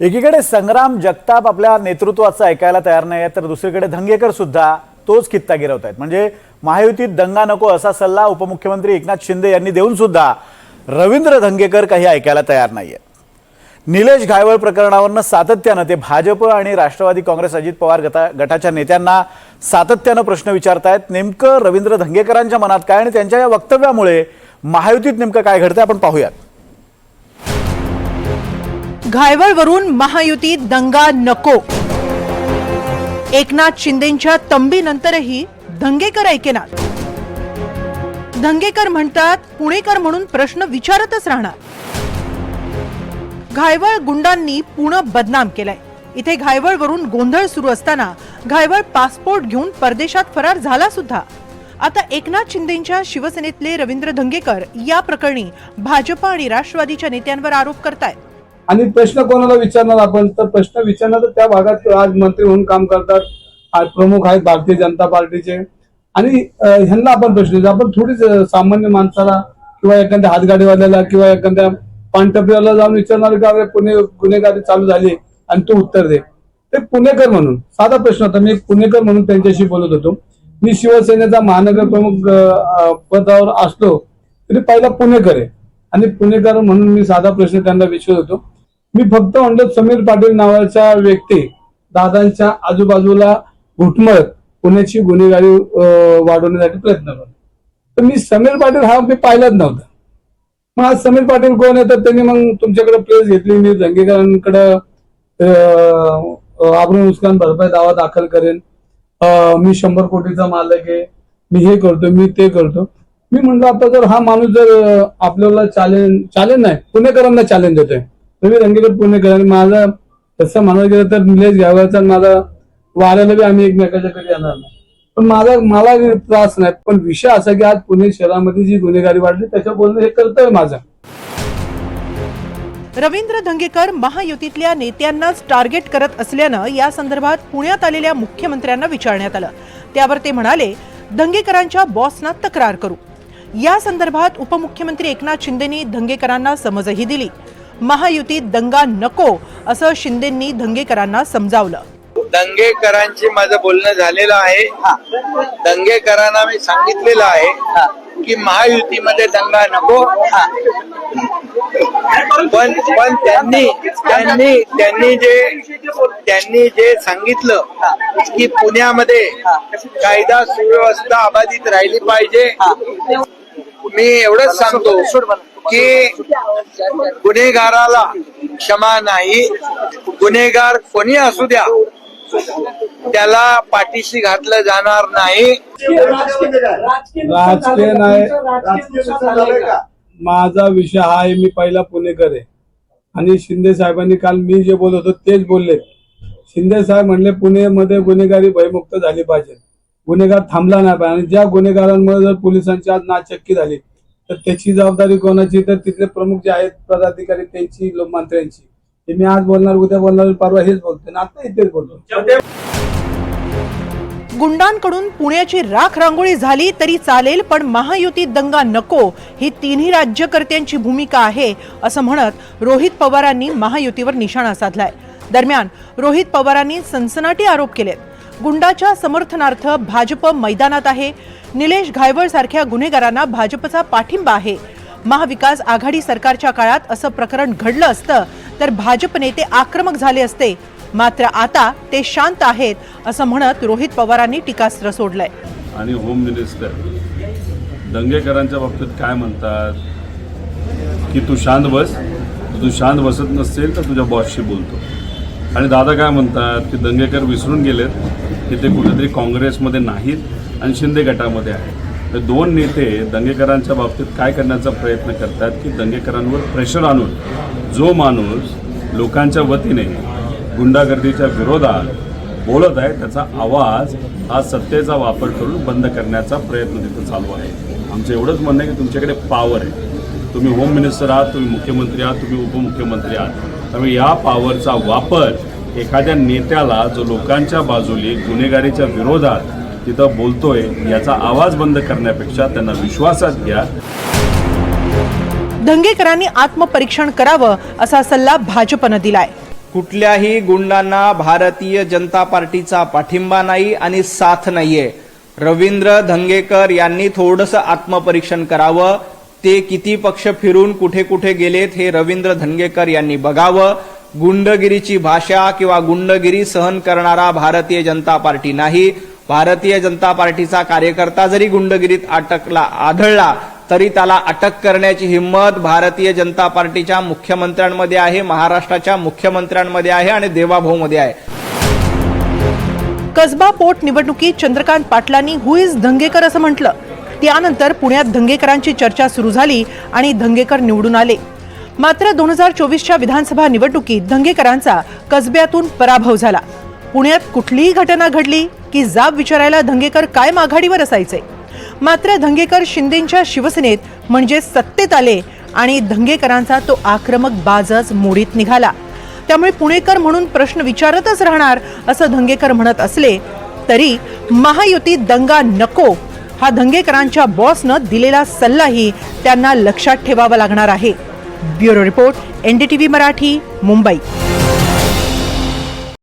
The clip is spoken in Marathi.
एकीकडे संग्राम जगताप आपल्या नेतृत्वाचं ऐकायला तयार नाही तर दुसरीकडे धंगेकर सुद्धा तोच कित्ता गिरवत आहेत म्हणजे महायुतीत दंगा नको असा सल्ला उपमुख्यमंत्री एकनाथ शिंदे यांनी देऊन सुद्धा रवींद्र धंगेकर काही ऐकायला तयार नाहीये. निलेश घायवळ प्रकरणावरनं सातत्यानं ते भाजप आणि राष्ट्रवादी काँग्रेस अजित पवार गटा गटाच्या नेत्यांना सातत्यानं प्रश्न विचारतायत. नेमकं रवींद्र धंगेकरांच्या मनात काय आणि त्यांच्या या वक्तव्यामुळे महायुतीत नेमकं काय घडतंय आपण पाहूयात. घायवळवरून महायुती दंगा नको. एकनाथ शिंदेच्या तंबीनंतरही धंगेकर ऐकेनात. धंगेकर म्हणतात पुणेकर म्हणून प्रश्न विचारतच राहणार. घायवळ गुंडांनी पुणे बदनाम केलंय. इथे घायवळवरून गोंधळ सुरू असताना घायवळ पासपोर्ट घेऊन परदेशात फरार झाला सुद्धा. आता एकनाथ शिंदेच्या शिवसेनेतले रवींद्र धंगेकर या प्रकरणी भाजप आणि राष्ट्रवादीच्या नेत्यांवर आरोप करतायत. आणि प्रश्न कोणाला विचारणार आपण? तर प्रश्न विचारणार तर त्या भागात आज मंत्री म्हणून काम करतात. आज प्रमुख आहेत भारतीय जनता पार्टीचे. आणि ह्यांना आपण प्रश्न आपण थोडीच सामान्य माणसाला किंवा एखाद्या हातगाडीवाल्याला किंवा एखाद्या पानटपरीवाला जाऊन विचारणार का अरे पुणे गुन्हेगारी चालू झाली आणि तू उत्तर दे. ते पुणेकर म्हणून. साधा प्रश्न होता. मी पुणेकर म्हणून त्यांच्याशी बोलत होतो. मी शिवसेनेचा महानगर प्रमुख पदावर असलो तरी पहिला पुणेकर आहे. आणि पुणेकर म्हणून मी साधा प्रश्न त्यांना विचारत होतो. मी फक्त म्हणलं समीर पाटील नावाच्या व्यक्ती दादांच्या आजूबाजूला घुटमळत पुण्याची गुन्हेगारी वाढवण्यासाठी प्रयत्न करतो. तर मी समीर पाटील हा मी पाहिलाच नव्हता. मग आज समीर पाटील कोण आहे? तर त्यांनी मग तुमच्याकडे प्रेस घेतली. मी जंगेकरांकडे आपण नुकसान भरपाई दावा दाखल करेन. मी शंभर कोटीचा मालक आहे. मी हे करतो मी ते करतो मी म्हणलं आता जर हा माणूस जर आपल्याला चॅलेंज चॅलेंज नाही पुणेकरांना चॅलेंज देतोय. रवी रंगेकर पूर्ण आणि माझा तसं म्हणायला गेलं तर निलेश घ्यावाचा माझा वाऱ्याला बी आम्ही एकमेकाच्या घरी येणार नाही. पण माझा मला त्रास नाही. पण विषय असा की आज पुणे शहरामध्ये जी गुन्हेगारी वाढली त्याच्या बोलणं हे कर्तव्य माझं. रवींद्र धंगेकर महायुतीतल्या नेत्यांनाच टार्गेट करत असल्यानं या संदर्भात पुण्यात आलेल्या मुख्यमंत्र्यांना विचारण्यात आलं. त्यावर ते म्हणाले धंगेकरांच्या बॉसना तक्रार करू. या संदर्भात उपमुख्यमंत्री एकनाथ शिंदेनी धंगेकरांना समजही दिली. महायुतीत दंगा नको असं शिंदेंनी धंगेकरांना समजावलं. दंगेकरांशी माझं बोलणं झालेलं आहे. दंगेकरांना मी सांगितलेलं आहे की महायुतीमध्ये दंगा नको. पण पण त्यांनी त्यांनी त्यांनी जे त्यांनी जे सांगितलं की पुण्यामध्ये कायदा सुव्यवस्था अबाधित राहिली पाहिजे. मी एवढंच सांगतो. की गुन्हेगाराला क्षमा नाही गुन्हेगार कोणी असू द्या त्याला पाठीशी घातलं जाणार नाही. राजकीय नाही माझा विषय हा आहे मी पहिला पुणेकर आहे. आणि शिंदे साहेबांनी काल मी जे बोलत होतो तेच बोलले शिंदे साहेब म्हणले पुणेमध्ये गुन्हेगारी भयमुक्त झाली पाहिजे. गुन्हेगार थांबला नाही पाहिजे. आणि ज्या गुन्हेगारांमुळे जर पोलिसांची आज नाचक्की झाली तर त्याची जबाबदारी कोणाची? तर तिथले प्रमुख जे आहेत पदाधिकारी त्यांची लो- मंत्र्यांची. ते मी आज बोलणार उद्या बोलणार परवा हेच बोलतो आणि आता इथेच बोलतो गुंडांकडून पुण्याची राख रांगोळी झाली तरी चालेल पण महायुतीत दंगा नको. ही तिन्ही राज्यकर्त्यांची भूमिका आहे असं म्हणत रोहित पवारांनी महायुतीवर निशाणा साधलाय. दरम्यान रोहित पवारांनी सनसनाटी आरोप केलेत. गुंडाच्या समर्थनार्थ भाजप मैदानात आहे. निलेश घायवळ सारख्या गुन्हेगारांना भाजपचा पाठिंबा आहे. महाविकास आघाडी सरकारच्या काळात असं प्रकरण घडलं असतं तर भाजप नेते आक्रमक झाले असते. मात्र आता ते शांत आहेत असं म्हणत रोहित पवारांनी टीकास्त्र सोडलंय. आणि होम मिनिस्टर दंगेकरांच्या बाबतीत काय म्हणतात? की तू शांत बस. तू शांत बसत नसेल तर तुझ्या बॉसशी बोलतो. आणि दादा काय म्हणतात की दंगेकर विसरून गेलेत की ते कुठेतरी काँग्रेसमध्ये नाहीत आणि शिंदे गटामध्ये आहेत. तर दोन नेते दंगेकरांच्या बाबतीत काय करण्याचा प्रयत्न करतात की दंगेकरांवर प्रेशर आणून जो माणूस लोकांच्या वतीने गुंडागर्दीच्या विरोधात बोलत आहे त्याचा आवाज हा सत्तेचा वापर करून बंद करण्याचा प्रयत्न तिथं चालू आहे. आमचं एवढंच म्हणणं आहे की तुमच्याकडे पॉवर आहे. तुम्ही होम मिनिस्टर आहात तुम्ही मुख्यमंत्री आहात तुम्ही उपमुख्यमंत्री आहात. त्यामुळे या पॉवरचा वापर एखाद्या नेत्याला जो लोकांच्या बाजूने गुन्हेगारीच्या विरोधात तिथं बोलतोय याचा आवाज बंद करण्यापेक्षा त्यांना विश्वासात घ्या. धंगेकरांनी आत्मपरीक्षण करावं असा सल्ला भाजपनं दिलाय. कुठल्याही गुंडांना भारतीय जनता पार्टीचा पाठिंबा नाही आणि साथ नाहीये. रवींद्र धंगेकर यांनी थोडंसं आत्मपरीक्षण करावं ते किती पक्ष फिरून कुठे कुठे गेलेत हे रवींद्र धनगेकर यांनी बघावं. गुंडगिरीची भाषा किंवा गुंडगिरी सहन करणारा भारतीय जनता पार्टी नाही. भारतीय जनता पार्टीचा कार्यकर्ता जरी गुंडगिरीत अटकला आढळला तरी त्याला अटक करण्याची हिंमत भारतीय जनता पार्टीच्या मुख्यमंत्र्यांमध्ये आहे महाराष्ट्राच्या मुख्यमंत्र्यांमध्ये आहे आणि देवाभाऊमध्ये आहे. कसबा पोट निवडणुकीत चंद्रकांत पाटलांनी हुईज धंगेकर असं म्हटलं. त्यानंतर पुण्यात धंगेकरांची चर्चा सुरू झाली आणि धंगेकर निवडून आले. मात्र दोन हजार चोवीसच्या विधानसभा निवडणुकीत धंगेकरांचा कसब्यातून पराभव झाला. पुण्यात कुठलीही घटना घडली की जाब विचारायला धंगेकर कायम आघाडीवर असायचे? मात्र धंगेकर शिंदेच्या शिवसेनेत म्हणजे सत्तेत आले आणि धंगेकरांचा तो आक्रमक बाजच मोडीत निघाला. त्यामुळे पुणेकर म्हणून प्रश्न विचारतच राहणार असं धंगेकर म्हणत असले तरी महायुती दंगा नको हा धंगेकरांच्या बॉसनं दिलेला सल्लाही त्यांना लक्षात ठेवावा लागणार आहे. Bureau report NDTV Marathi Mumbai.